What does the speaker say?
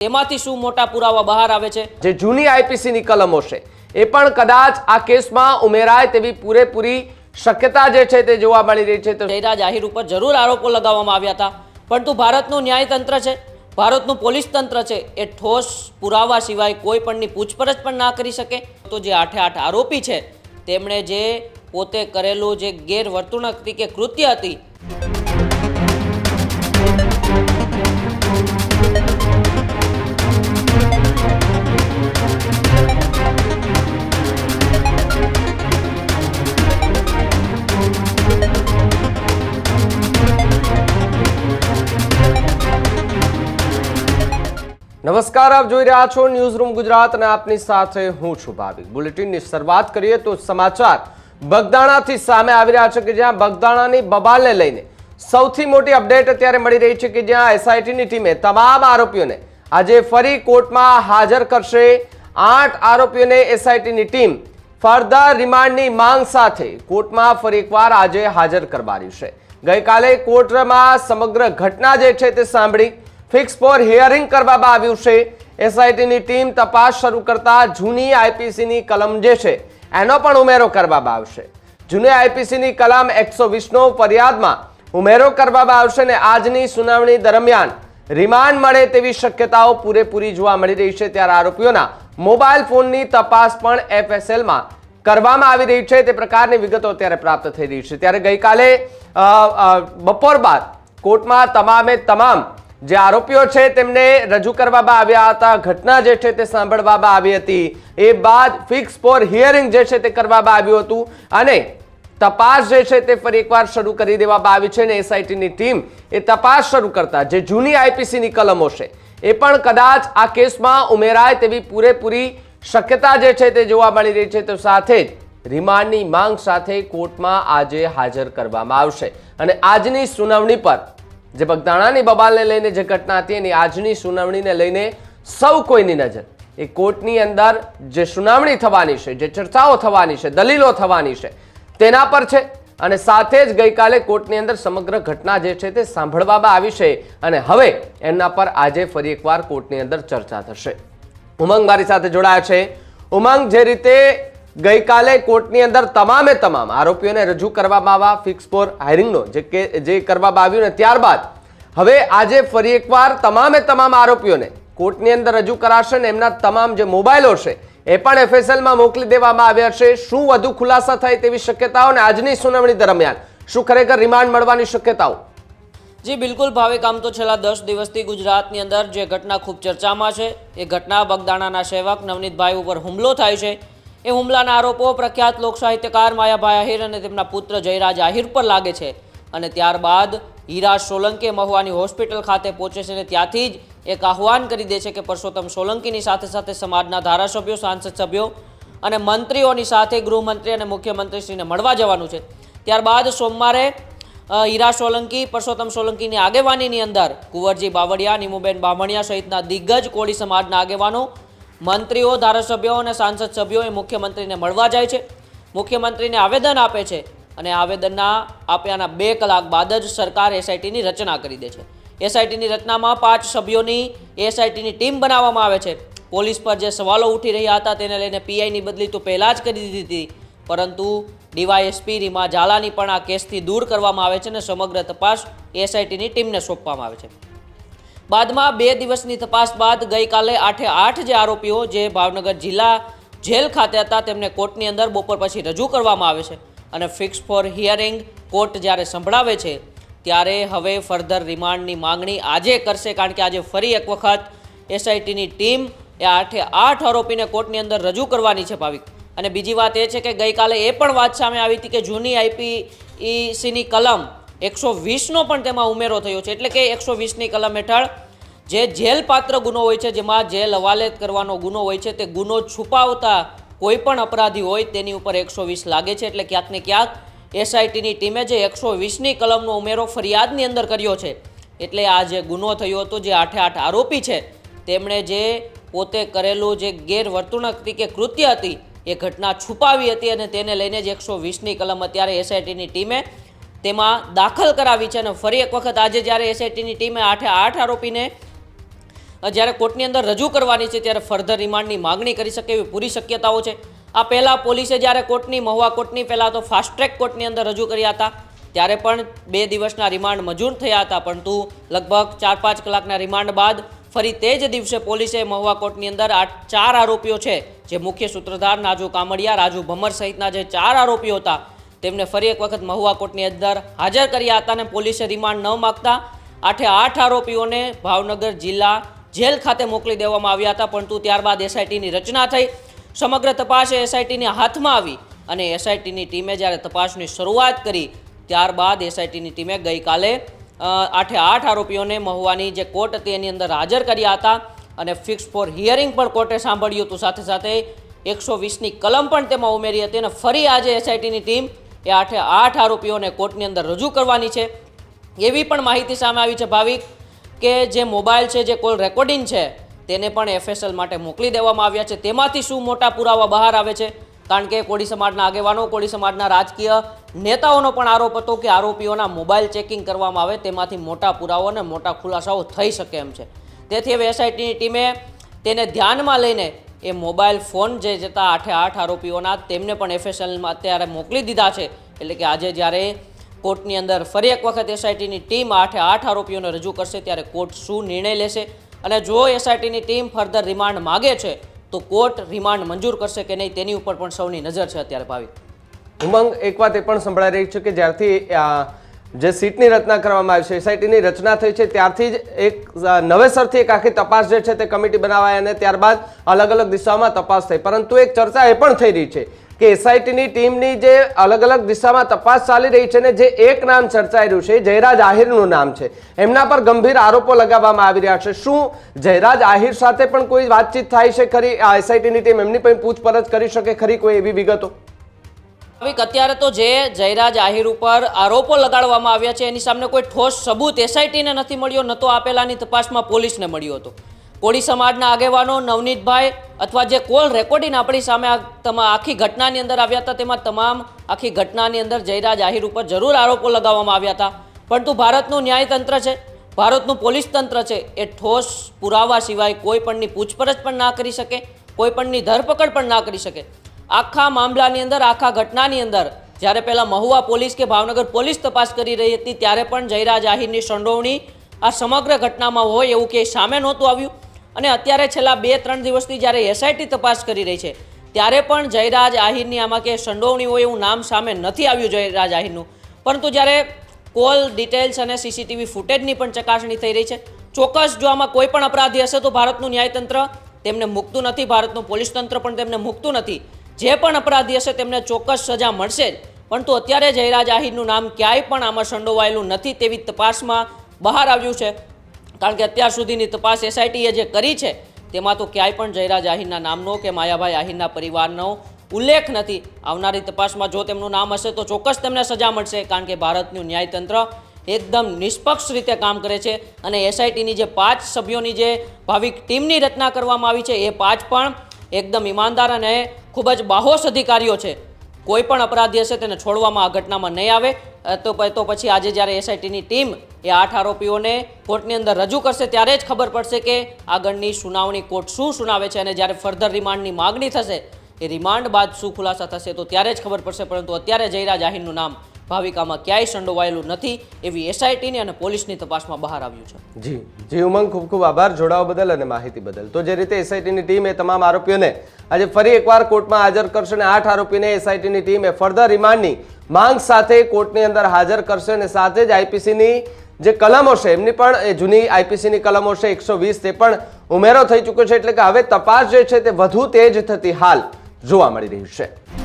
તેમાંથી શું મોટા પુરાવા બહાર આવે છે? જે જૂની આઈપીસીની કલમો છે. એ પણ કદાચ આ કેસમાં ઉમેરાય તેવી પૂરેપૂરી શક્યતા જે છે તે જોવા મળી રહી છે. તો જયરાજ આહિર ઉપર જરૂર આરોપો લગાવવામાં આવ્યા હતા. પરંતુ ભારતનું ન્યાયતંત્ર છે ભારતનું પોલીસ તંત્ર છે એ ઠોસ પુરાવા સિવાય કોઈ પણની પૂછપરછ પણ ના કરી શકે. તો જે આઠે આઠ આરોપી છે તેમણે જે પોતે કરેલું જે ગેરવર્તણૂક કે કૃત્ય હતી નમસ્કાર, આપ જોઈ રહ્યા છો ન્યૂઝ રૂમ ગુજરાત અને આપની સાથે હું છું ભાવિક. બુલેટિનની શરૂઆત કરીએ તો સમાચાર. બગદાણાથી સામે આવી રહ્યા છે કે જ્યાં બગદાણાની બબાલને લઈને સૌથી મોટી અપડેટ અત્યારે મળી રહી છે કે જ્યાં એસઆઈટીની ટીમે તમામ આરોપીઓને આજે ફરી કોર્ટમાં હાજર કરશે. આઠ આરોપીઓને એસઆઈટીની ટીમ ફર્ધર રિમાન્ડની માંગ સાથે કોર્ટમાં ફરી એકવાર આજે હાજર કરવાની છે. ગઈકાલે કોર્ટમાં સમગ્ર ઘટના જે છે તે સાંભળી. ફિક્સ ફોર હિયરિંગ કરવામાં આવ્યું છે. એસઆઈટીની ટીમ તપાસ શરૂ કરતા જૂની આઈપીસીની કલમ જે છે, એનો પણ ઉમેરો કરવામાં આવશે. જૂની આઈપીસીની કલમ એકસો વીસનો ફરિયાદમાં ઉમેરો કરવામાં આવશે અને આજની સુનાવણી દરમિયાન રિમાન્ડ મળે તેવી શક્યતાઓ પૂરેપૂરી જોવા મળી રહી છે. ત્યારે આરોપીઓના મોબાઈલ ફોનની તપાસ પણ એફએસએલમાં કરવામાં આવી રહી છે. તે પ્રકારની વિગતો અત્યારે પ્રાપ્ત થઈ રહી છે. ત્યારે ગઈકાલે બપોર બાદ કોર્ટમાં તમામે તમામ જે આરોપીઓ છે તેમને રજૂ કરવામાં આવ્યા હતા, ઘટના જે છે તે સાંભળવામાં આવી હતી. એ બાદ ફિક્સ ફોર હિયરિંગ જે છે તે કરવામાં આવ્યું હતું અને તપાસ જે છે તે ફરી એકવાર શરૂ કરી દેવામાં આવી છે અને એસઆઈટીની ટીમ એ તપાસ શરૂ કરતા, જે જૂની આઈપીસીની કલમો છે, એ પણ કદાચ આ કેસમાં ઉમેરાય તેવી પૂરેપૂરી શક્યતા જે છે તે જોવા મળી રહી છે. તો સાથે જ રિમાન્ડની માંગ સાથે કોર્ટમાં આજે હાજર કરવામાં આવશે અને આજની સુનાવણી પર જે બગદાણાની બબાલને લઈને જે ઘટના હતી, એની આજની સુનાવણીને લઈને સૌ કોઈની નજર. એ કોર્ટની અંદર જે સુનાવણી થવાની છે, જે ચર્ચાઓ થવાની છે, દલીલો થવાની છે, તેના પર છે. અને સાથે જ ગઈકાલે કોર્ટની અંદર સમગ્ર ઘટના જે છે તે સાંભળવામાં આવી છે. અને હવે એમના પર આજે ફરી એકવાર કોર્ટની અંદર ચર્ચા થશે. ઉમંગ મારી સાથે જોડાયા છે. ઉમંગ, જે રીતે ગઈકાલે કોર્ટની અંદર તમામે તમામ આરોપીઓને રજૂ કરવામાં આવ્યા ફિક્સ ફોર હાયરિંગનો જે કે જે કરવામાં આવ્યું ને ત્યારબાદ હવે આજે ફરી એકવાર તમામે તમામ આરોપીઓને કોર્ટની અંદર રજૂ કરાશે ને એમના તમામ જે મોબાઈલો છે, એ પણ એફએસએલમાં મોકલી દેવામાં આવ્યા છે. શું વધુ ખુલાસા થાય તેવી શક્યતાઓ અને આજની સુનાવણી દરમિયાન શું ખરેખર રિમાન્ડ મળવાની શક્યતાઓ? જી, બિલકુલ ભાવિક આમ તો છેલ્લા દસ દિવસથી ગુજરાતની અંદર જે ઘટના ખૂબ ચર્ચામાં છે, એ ઘટના બગદાણાના સેવક નવનીતભાઈ ઉપર હુમલો થાય છે. એ હુમલાના આરોપો પ્રખ્યાત લોકસાહિત્યકાર માયાભાઈ આહિર અને તેમના પુત્ર જયરાજ આહિર પર લાગે છે. અને ત્યારબાદ હીરા સોલંકી મહુવાની હોસ્પિટલ ખાતે પહોંચે છે અને ત્યાંથી જ એક આહવાન કરી દે છે કે પરસોત્તમ સોલંકીની સાથે સાથે સમાજના ધારાસભ્યો, સાંસદ સભ્યો અને મંત્રીઓની સાથે ગૃહમંત્રી અને મુખ્યમંત્રીશ્રીને મળવા જવાનું છે. ત્યારબાદ સોમવારે હીરા સોલંકી, પરસોત્તમ સોલંકીની આગેવાનીની અંદર કુંવરજી બાવળિયા, નીમુબેન બામણિયા સહિતના દિગ્ગજ કોળી સમાજના આગેવાનો મંત્રીઓ, ધારાસભ્યો અને સાંસદ સભ્યોએ મુખ્યમંત્રીને મળવા જાય છે. મુખ્યમંત્રીને આવેદન આપે છે અને આવેદનના આપ્યાના બે કલાક બાદ જ સરકાર એસઆઈટીની રચના કરી દે છે. એસઆઈટીની રચનામાં પાંચ સભ્યોની એસઆઈટીની ટીમ બનાવવામાં આવે છે. પોલીસ પર જે સવાલો ઉઠી રહ્યા હતા તેને લઈને પીઆઈની બદલી તો પહેલાં જ કરી દીધી હતી. પરંતુ ડીવાયએસપી રીમા ઝાલાની પણ આ કેસથી દૂર કરવામાં આવે છે અને સમગ્ર તપાસ એસઆઈટીની ટીમને સોંપવામાં આવે છે. બાદમાં બે દિવસની તપાસ બાદ ગઈકાલે આઠે આઠ જે આરોપીઓ જે ભાવનગર જિલ્લા જેલ ખાતે હતા, તેમને કોર્ટની અંદર બપોર પછી રજૂ કરવામાં આવે છે અને ફિક્સ ફોર હિયરિંગ કોર્ટ જ્યારે સંભળાવે છે, ત્યારે હવે ફર્ધર રિમાન્ડની માંગણી આજે કરશે, કારણ કે આજે ફરી એક વખત એસઆઈટીની ટીમ એ આઠે આઠ આરોપીને કોર્ટની અંદર રજૂ કરવાની છે ભાવિક. અને બીજી વાત એ છે કે ગઈકાલે એ પણ વાત સામે આવી હતી કે જૂની આઈપીઈસીની કલમ એકસો વીસનો પણ તેમાં ઉમેરો થયો છે. એટલે કે એકસો વીસની કલમ હેઠળ જે જેલપાત્ર ગુનો હોય છે, જેમાં જેલ હવાલે કરવાનો ગુનો હોય છે, તે ગુનો છુપાવતા કોઈ પણ અપરાધી હોય તેની ઉપર એકસો વીસ લાગે છે. એટલે ક્યાંક ને ક્યાંક એસઆઈટીની ટીમે જે એકસો વીસની કલમનો ઉમેરો ફરિયાદની અંદર કર્યો છે. એટલે આ જે ગુનો થયો હતો, જે આઠે આઠ આરોપી છે, તેમણે જે પોતે કરેલું જે ગેરવર્તણૂક હતી કે કૃત્ય હતી, એ ઘટના છુપાવી હતી અને તેને લઈને જ એકસો વીસની કલમ અત્યારે એસઆઈટીની ટીમે તેમાં દાખલ કરાવી છે અને ફરી એક વખત આજે જ્યારે એસઆઈટીની ટીમે આઠે આઠ આરોપીને જ્યારે કોર્ટની અંદર રજૂ કરવાની છે ત્યારે ફર્ધર રિમાન્ડની માગણી કરી શકે એવી પૂરી શક્યતાઓ છે. આ પહેલાં પોલીસે જ્યારે કોર્ટની, મહુવા કોર્ટની, પહેલાં તો ફાસ્ટ ટ્રેક કોર્ટની અંદર રજૂ કર્યા હતા. ત્યારે પણ બે દિવસના રિમાન્ડ મંજૂર થયા હતા, પરંતુ લગભગ ચાર પાંચ કલાકના રિમાન્ડ બાદ ફરી તે જ દિવસે પોલીસે મહુવા કોર્ટની અંદર આ ચાર આરોપીઓ છે, જે મુખ્ય સૂત્રધાર નાજુ કામડિયા, રાજુ ભમર સહિતના જે ચાર આરોપીઓ હતા તેમને ફરી એક વખત મહુવા કોર્ટની અંદર હાજર કર્યા હતા અને પોલીસે રિમાન્ડ ન માગતા આઠે આઠ આરોપીઓને ભાવનગર જિલ્લા જેલ ખાતે મોકલી દેવામાં આવ્યા હતા, પરંતુ ત્યારબાદ એસઆઈટીની રચના થઈ. સમગ્ર તપાસ એસઆઈટીની હાથમાં આવી અને એસઆઈટીની ટીમે જ્યારે તપાસની શરૂઆત કરી, ત્યારબાદ એસઆઈટીની ટીમે ગઈકાલે આઠે આઠ આરોપીઓને મહુવાની જે કોર્ટ હતી એની અંદર હાજર કર્યા હતા અને ફિક્સ ફોર હિયરિંગ પણ કોર્ટે સાંભળ્યું હતું. સાથે સાથે એકસો વીસની કલમ પણ તેમાં ઉમેરી હતી અને ફરી આજે એસઆઈટીની ટીમ એ આઠે આઠ આરોપીઓને કોર્ટની અંદર રજૂ કરવાની છે. એવી પણ માહિતી સામે આવી છે ભાવિક કે જે મોબાઈલ છે, જે કોલ રેકોર્ડિંગ છે, તેને પણ એફએસએલ માટે મોકલી દેવામાં આવ્યા છે. તેમાંથી શું મોટા પુરાવા બહાર આવે છે? કારણ કે કોળી સમાજના આગેવાનો, કોળી સમાજના રાજકીય નેતાઓનો પણ આરોપ હતો કે આરોપીઓના મોબાઈલ ચેકિંગ કરવામાં આવે, તેમાંથી મોટા પુરાવો અને મોટા ખુલાસાઓ થઈ શકે એમ છે. તેથી હવે એસઆઈટીની ટીમે તેને ધ્યાનમાં લઈને એ મોબાઈલ ફોન જે જતા આઠે આઠ આરોપીઓના તેમને પણ એફએસએલમાં અત્યારે મોકલી દીધા છે. એટલે કે આજે જ્યારે કોર્ટની અંદર ફરી એક વખત એસઆઈટીની ટીમ આઠે આઠ આરોપીઓને રજૂ કરશે, ત્યારે કોર્ટ શું નિર્ણય લેશે? અને જો એસઆઈટીની ટીમ ફર્ધર રિમાન્ડ માગે છે, તો કોર્ટ રિમાન્ડ મંજૂર કરશે કે નહીં તેની ઉપર પણ સૌની નજર છે અત્યારે ભાવિક. ઉમંગ, એક વાત એ પણ સંભળાઈ રહી છે કે જ્યારથી જે સીટની રચના કરવામાં આવી છે એસઆઈટીની રચના થઈ છે, ત્યારથી જ એક નવેસરથી એક આખી તપાસ જે છે તે કમિટી બનાવાય અને ત્યારબાદ અલગ અલગ દિશામાં તપાસ થઈ. પરંતુ એક ચર્ચા એ પણ થઈ રહી છે કે એસઆઈટીની ટીમની જે અલગ અલગ દિશામાં તપાસ ચાલી રહી છે ને જે એક નામ ચર્ચાઈ રહ્યું છે જયરાજ આહિરનું નામ છે. એમના પર ગંભીર આરોપો લગાવવામાં આવી રહ્યા છે. શું જયરાજ આહિર સાથે પણ કોઈ વાતચીત થાય છે ખરી? આ એસઆઈટીની ટીમ એમની પણ પૂછપરછ કરી શકે ખરી કોઈ એવી વિગતો? ભાવિક, અત્યારે તો જે જયરાજ આહિર ઉપર આરોપો લગાડવામાં આવ્યા છે, એની સામે કોઈ ઠોસ સબૂત એસઆઈટીને નથી મળ્યો, ન તો આપેલાની તપાસમાં પોલીસને મળ્યો હતો. કોળી સમાજના આગેવાનો નવનીતભાઈ અથવા જે કોલ રેકોર્ડિંગ આપણી સામે આખી ઘટનાની અંદર આવ્યા હતા, તેમાં તમામ આખી ઘટનાની અંદર જયરાજ આહિર ઉપર જરૂર આરોપો લગાવવામાં આવ્યા હતા. પરંતુ ભારતનું ન્યાયતંત્ર છે, ભારતનું પોલીસ તંત્ર છે, એ ઠોસ પુરાવા સિવાય કોઈ પણની પૂછપરછ પણ ના કરી શકે, કોઈ પણની ધરપકડ પણ ના કરી શકે. આખા મામલાની અંદર, આખા ઘટનાની અંદર, જ્યારે પહેલાં મહુવા પોલીસ કે ભાવનગર પોલીસ તપાસ કરી રહી હતી, ત્યારે પણ જયરાજ આહિરની સંડોવણી આ સમગ્ર ઘટનામાં હોય એવું કે સામે નહોતું આવ્યું. અને અત્યારે છેલ્લા બે, ત્રણ દિવસથી જ્યારે એસઆઈટી તપાસ કરી રહી છે, ત્યારે પણ જયરાજ આહિરની આમાં કે સંડોવણી હોય એવું નામ સામે નથી આવ્યું જયરાજ આહિરનું. પરંતુ જ્યારે કોલ ડિટેલ્સ અને સીસીટીવી ફૂટેજની પણ ચકાસણી થઈ રહી છે, ચોક્કસ જો આમાં કોઈ પણ અપરાધી હશે તો ભારતનું ન્યાયતંત્ર તેમને મૂકતું નથી, ભારતનું પોલીસ તંત્ર પણ તેમને મૂકતું નથી. જે પણ અપરાધી હશે તેમને ચોક્કસ સજા મળશે જ. પરંતુ અત્યારે જયરાજ આહિરનું નામ ક્યાંય પણ આમાં સંડોવાયેલું નથી તેવી તપાસમાં બહાર આવ્યું છે. કારણ કે અત્યાર સુધીની તપાસ એસઆઈટીએ જે કરી છે, તેમાં તો ક્યાંય પણ જયરાજ આહિરના નામનો કે માયાભાઈ આહિરના પરિવારનો ઉલ્લેખ નથી. આવનારી તપાસમાં જો તેમનું નામ હશે તો ચોક્કસ તેમને સજા મળશે, કારણ કે ભારતનું ન્યાયતંત્ર એકદમ નિષ્પક્ષ રીતે કામ કરે છે અને એસઆઈટીની જે પાંચ સભ્યોની જે ભાવિક ટીમની રચના કરવામાં આવી છે, એ પાંચ પણ એકદમ ઈમાનદાર અને ખૂબ જ બાહોશ અધિકારીઓ છે. કોઈ પણ અપરાધી હશે તેને છોડવામાં આ ઘટનામાં નહીં આવે. તો તો પછી આજે જ્યારે એસઆઈટીની ટીમ એ આઠ આરોપીઓને કોર્ટની અંદર રજૂ કરશે ત્યારે જ ખબર પડશે કે આગળની સુનાવણી કોર્ટ શું સુનાવે છે અને જ્યારે ફર્ધર રિમાન્ડની માગણી થશે, એ રિમાન્ડ બાદ શું ખુલાસા થશે તો ત્યારે જ ખબર પડશે, પરંતુ અત્યારે જયરા આહિરનું નામ ભાવિકામાં ક્યાંય સંડોવાયેલું નથી એવી એસઆઈટીની અને પોલીસની તપાસમાં બહાર આવ્યું છે. જી જી ઉમંગ, ખૂબ ખૂબ આભાર જોડાવા બદલ અને માહિતી બદલ. તો જે રીતે એસઆઈટીની ટીમે તમામ આરોપીઓને આજે ફરી એકવાર કોર્ટમાં હાજર કરશે અને આઠ આરોપીને એસઆઈટીની ટીમે ફર્ધર રિમાન્ડની માંગ સાથે કોર્ટની અંદર હાજર કરશે અને સાથે જ આઈપીસીની જે કલમો છે, એમની પણ એ જૂની આઈપીસીની કલમો છે, એકસો વીસ, તે પણ ઉમેરો થઈ ચૂક્યો છે. એટલે કે હવે તપાસ જે છે તે વધુ તેજ થતી હાલ જોવા મળી રહ્યું છે.